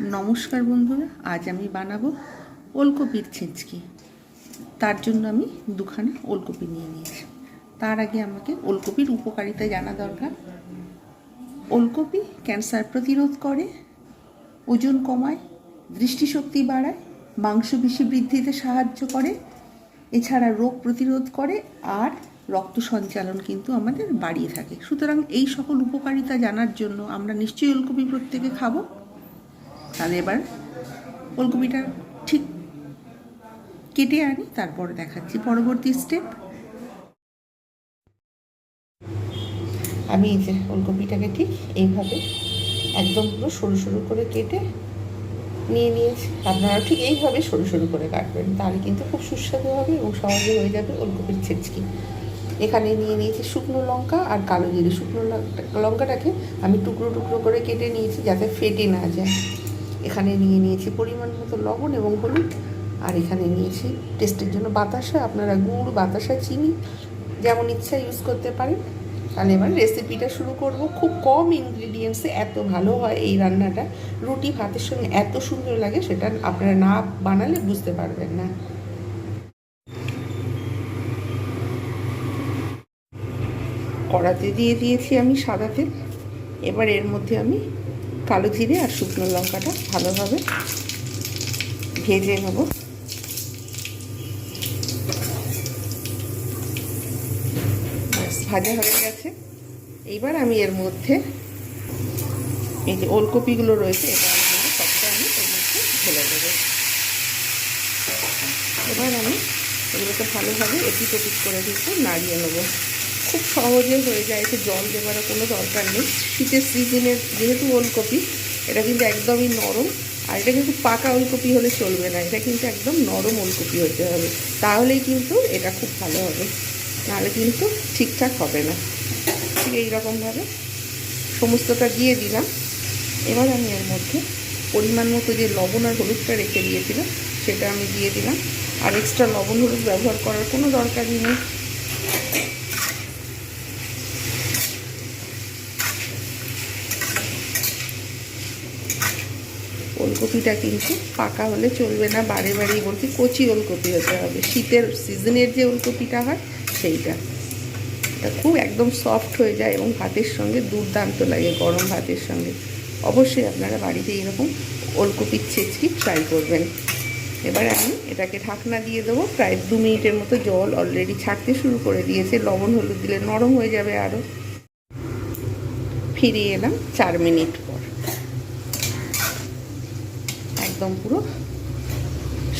নমস্কার বন্ধুরা, আজ আমি বানাবো ওলকপির ছেঁচকি। তার জন্য আমি দুখানা ওলকপি নিয়ে নিয়েছি। তার আগে আমাকে ওলকপির উপকারিতা জানা দরকার। ওলকপি ক্যান্সার প্রতিরোধ করে, ওজন কমায়, দৃষ্টিশক্তি বাড়ায়, মাংসপেশি বৃদ্ধিতে সাহায্য করে, এছাড়া রোগ প্রতিরোধ করে, আর রক্ত সঞ্চালন কিন্তু আমাদের বাড়িয়ে থাকে। সুতরাং এই সকল উপকারিতা জানার জন্য আমরা নিশ্চয়ই ওলকপি প্রত্যেকে খাব। তাহলে এবার ওলকপিটা ঠিক কেটে আনি, তারপর দেখাচ্ছি পরবর্তী স্টেপ আমি এই যে ওলকপিটাকে ঠিক এইভাবে একদম পুরো সরু সরু করে কেটে নিয়ে নিয়েছি। আপনারা ঠিক এইভাবে সরু সরু করে কাটবেন, তাহলে কিন্তু খুব সুস্বাদু হবে এবং সহজে হয়ে যাবে ওলকপির ছেচকি এখানে নিয়ে নিয়েছি শুকনো লঙ্কা আর কালো জিরে। শুকনো লঙ্কা- লঙ্কাটাকে আমি টুকরো টুকরো করে কেটে নিয়েছি যাতে ফেটে না যায়। এখানে নিয়ে নিয়েছি পরিমাণ মতো লবণ এবং হলুদ, আর এখানে নিয়েছি টেস্টের জন্য বাতাসা, আপনারা গুড়, বাতাসা, চিনি যেমন ইচ্ছা ইউজ করতে পারেন। তাহলে এবার রেসিপিটা শুরু করব। খুব কম ইনগ্রিডিয়েন্টসে এত ভালো হয় এই রান্নাটা। রুটি ভাতের সঙ্গে এত সুন্দর লাগে, সেটা আপনারা না বানালে বুঝতে পারবেন না। কড়াতে দিয়ে দিয়েছি আমি সাদা তেল। এবার এর মধ্যে আমি কালো জিরে আর শুকনো লঙ্কাটা ভালোভাবে ভেজে নেব। ভাজা হয়ে গেছে। এইবার আমি এর মধ্যে এই যে ওলকপিগুলো রয়েছে এটা সবটা আমি এর মধ্যে ঢেলে দেবো। এবার আমি এগুলোকে ভালোভাবে এপিট ওপিট করে দিতে নাড়িয়ে নেব। খুব সহজে হয়ে যায় এতে জল দেওয়ারও কোনো দরকার নেই। শীতের সিজনের যেহেতু ওলকপি, এটা কিন্তু একদমই নরম, আর এটা কিন্তু পাকা ওলকপি হলে চলবে না, এটা কিন্তু একদম নরম ওলকপি হতে হবে। তাহলেই কিন্তু এটা খুব ভালো হবে, নাহলে কিন্তু ঠিকঠাক হবে না। ঠিক এইরকমভাবে সমস্তটা দিয়ে দিলাম। এবার আমি এর মধ্যে পরিমাণ মতো যে লবণ আর হলুদটা রেখে দিয়েছিলাম, সেটা আমি দিয়ে দিলাম। আর এক্সট্রা লবণ হলুদ ব্যবহার করার কোনো দরকারই নেই। ওলকপিটা কিন্তু পাকা হলে চলবে না, বারে বারেই বলছি কচি ওলকপি হতে হবে। শীতের সিজনের যে ওলকপিটা হয় সেইটা। এটা খুব একদম সফট হয়ে যায় এবং ভাতের সঙ্গে দুর্দান্ত লাগে, গরম ভাতের সঙ্গে। অবশ্যই আপনারা বাড়িতে এরকম ওলকপির ছেচকি ট্রাই করবেন। এবার আমি এটাকে ঢাকনা দিয়ে দেবো, প্রায় দু মিনিটের মতো জল অলরেডি ছাড়তে শুরু করে দিয়েছে। লবণ হলুদ দিলে নরম হয়ে যাবে আরও ফিরিয়ে এলাম চার মিনিট পর একদম পুরো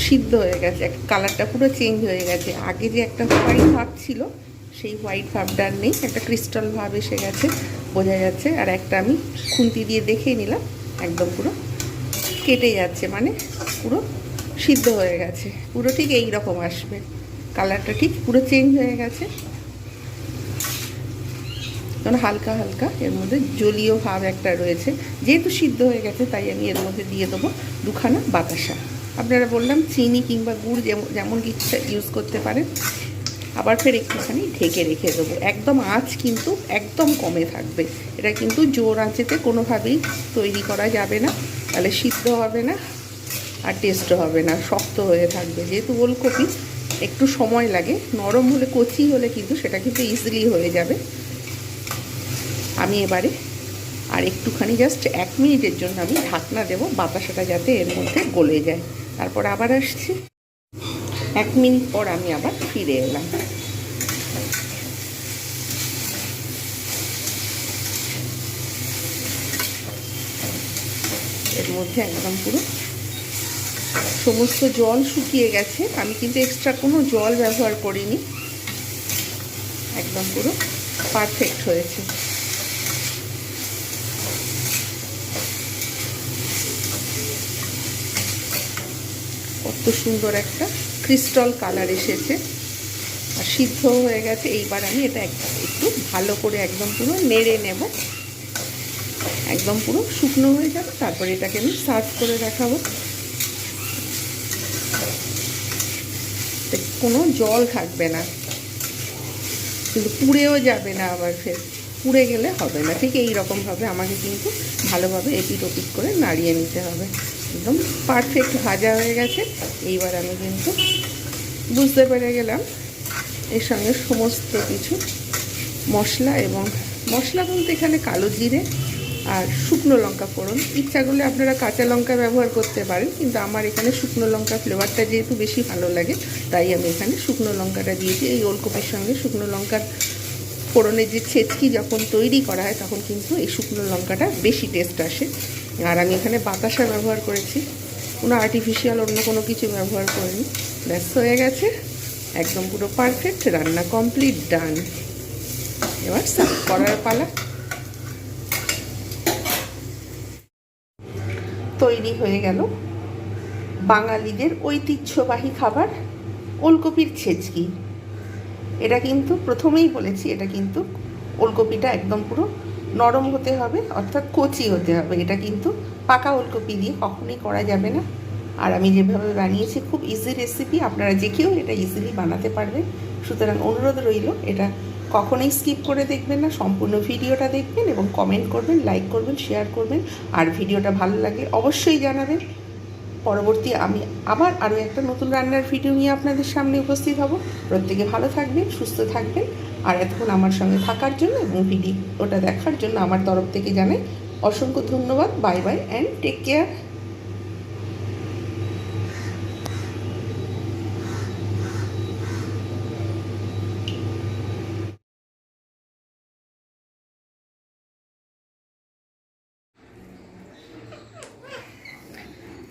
সিদ্ধ হয়ে গেছে। কালারটা পুরো চেঞ্জ হয়ে গেছে। আগে যে একটা হোয়াইট ভাব ছিল, সেই হোয়াইট ভাবটা নেই। একটা ক্রিস্টাল ভাব এসে গেছে, বোঝা যাচ্ছে। আর একটা আমি খুন্তি দিয়ে দেখে নিলাম, একদম পুরো কেটে যাচ্ছে মানে পুরো সিদ্ধ হয়ে গেছে। পুরো ঠিক এই রকম আসবে। কালারটা ঠিক পুরো চেঞ্জ হয়ে গেছে। কারণ হালকা হালকা এর মধ্যে জলীয় ভাব একটা রয়েছে। যেহেতু সিদ্ধ হয়ে গেছে, তাই আমি এর মধ্যে দিয়ে দেবো দুখানা বাতাসা। আপনারা বললাম চিনি কিংবা গুড় যেমন ইচ্ছা ইউজ করতে পারেন। আবার ফের একটুখানি ঢেকে রেখে দেবো। একদম আঁচ কিন্তু একদম কমে থাকবে। এটা কিন্তু জোর আঁচেতে কোনোভাবেই তৈরি করা যাবে না। তাহলে সিদ্ধ হবে না আর টেস্টও হবে না, শক্ত হয়ে থাকবে। যেহেতু ওলকপি, একটু সময় লাগে। নরম হলে, কচি হলে কিন্তু সেটা কিন্তু ইজিলি হয়ে যাবে। আমি এবারে, আর একটুখানি জাস্ট এক মিনিটের জন্য আমি ঢাকনা দেবো, বাতাসাটা যাতে এর মধ্যে গলে যায়। তারপর আবার আসছি। এক মিনিট পর আমি আবার ফিরে এলাম। এর মধ্যে একদম পুরো সমস্ত জল শুকিয়ে গেছে। আমি কিন্তু এক্সট্রা কোনো জল ব্যবহার করিনি। একদম পুরো পারফেক্ট হয়েছে। কত সুন্দর একটা ক্রিস্টল কালার এসেছে। আর সিদ্ধ হয়ে গেছে। এইবার আমি এটা একটু ভালো করে একদম পুরো নেড়ে নেব। একদম পুরো শুকনো হয়ে যাবে। তারপরে এটাকে আমি সার্ভ করে দেখাবো। কোনো জল থাকবে না। কিন্তু পুড়েও যাবে না আবার ফের। পুড়ে গেলে হবে না। ঠিক এই রকমভাবে আমাকে কিন্তু ভালোভাবে এপিট ওপিট করে নাড়িয়ে নিতে হবে। একদম পারফেক্ট ভাজা হয়ে গেছে। এইবার আমি কিন্তু বুঝতে পেরে গেলাম এর সঙ্গে সমস্ত কিছু, মশলা এবং মশলা বলতে এখানে কালো জিরে আর শুকনো লঙ্কা ফোড়ন। ইচ্ছা করলে আপনারা কাঁচা লঙ্কা ব্যবহার করতে পারেন, কিন্তু আমার এখানে শুকনো লঙ্কা ফ্লেভারটা যেহেতু বেশি ভালো লাগে, তাই আমি এখানে শুকনো লঙ্কাটা দিয়েছি। এই ওলকপির সঙ্গে শুকনো লঙ্কার ফোড়নের যে ছেচকি যখন তৈরি করা হয়, তখন কিন্তু এই শুকনো লঙ্কাটা বেশি টেস্ট আসে। আর আমি এখানে বাতাসা ব্যবহার করেছি। কোনো আর্টিফিশিয়াল অন্য কোনো কিছু ব্যবহার করিনি। ব্যাস, হয়ে গেছে। একদম পুরো পারফেক্ট রান্না কমপ্লিট ডান এবার সার্ভ করার পালা। তৈরি হয়ে গেল বাঙালিদের ঐতিহ্যবাহী খাবার, ওলকপির ছেচকি। এটা কিন্তু প্রথমেই বলেছি, এটা কিন্তু ওলকপিটা একদম পুরো নরম হতে হবে, অর্থাৎ কচি হতে হবে। এটা কিন্তু পাকা ওলকপি দিয়ে কখনোই করা যাবে না। আর আমি যেভাবে বানিয়েছি, খুব ইজি রেসিপি আপনারা যে কেউ এটা ইজিলি বানাতে পারবেন। সুতরাং অনুরোধ রইল, এটা কখনোই স্কিপ করে দেখবেন না, সম্পূর্ণ ভিডিওটা দেখবেন এবং কমেন্ট করবেন লাইক করবেন শেয়ার করবেন। আর ভিডিওটা ভালো লাগে অবশ্যই জানাবেন। পরবর্তী আমি আবার আরও একটা নতুন রান্নার ভিডিও নিয়ে আপনাদের সামনে উপস্থিত হব। প্রত্যেকে ভালো থাকবেন, সুস্থ থাকবেন। আর এতক্ষণ আমার সঙ্গে থাকার জন্য এবং ভিডিওটা দেখার জন্য আমার তরফ থেকে জানাই অসংখ্য ধন্যবাদ। Bye bye and take care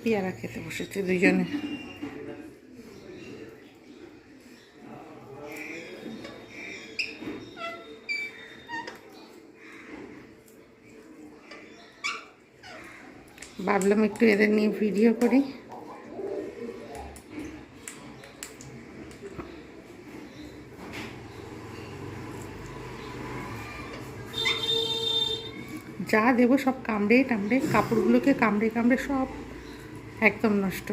পেয়ারা খেতে বসেছে দুজনে ভাবলাম একটু এদের নিয়ে ভিডিও করি। যা দেবো সব কামড়ে টামড়ে, কাপড়গুলোকে কামড়ে কামড়ে সব একদম নষ্ট।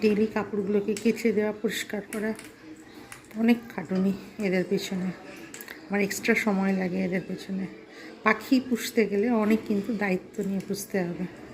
ডেলি কাপড়গুলোকে কেচে দেওয়া, পরিষ্কার করা, অনেক খাটুনি এদের পেছনে। আমার এক্সট্রা সময় লাগে এদের পেছনে। পাখি পুষতে গেলে অনেক কিন্তু দায়িত্ব নিয়ে পুষতে হবে।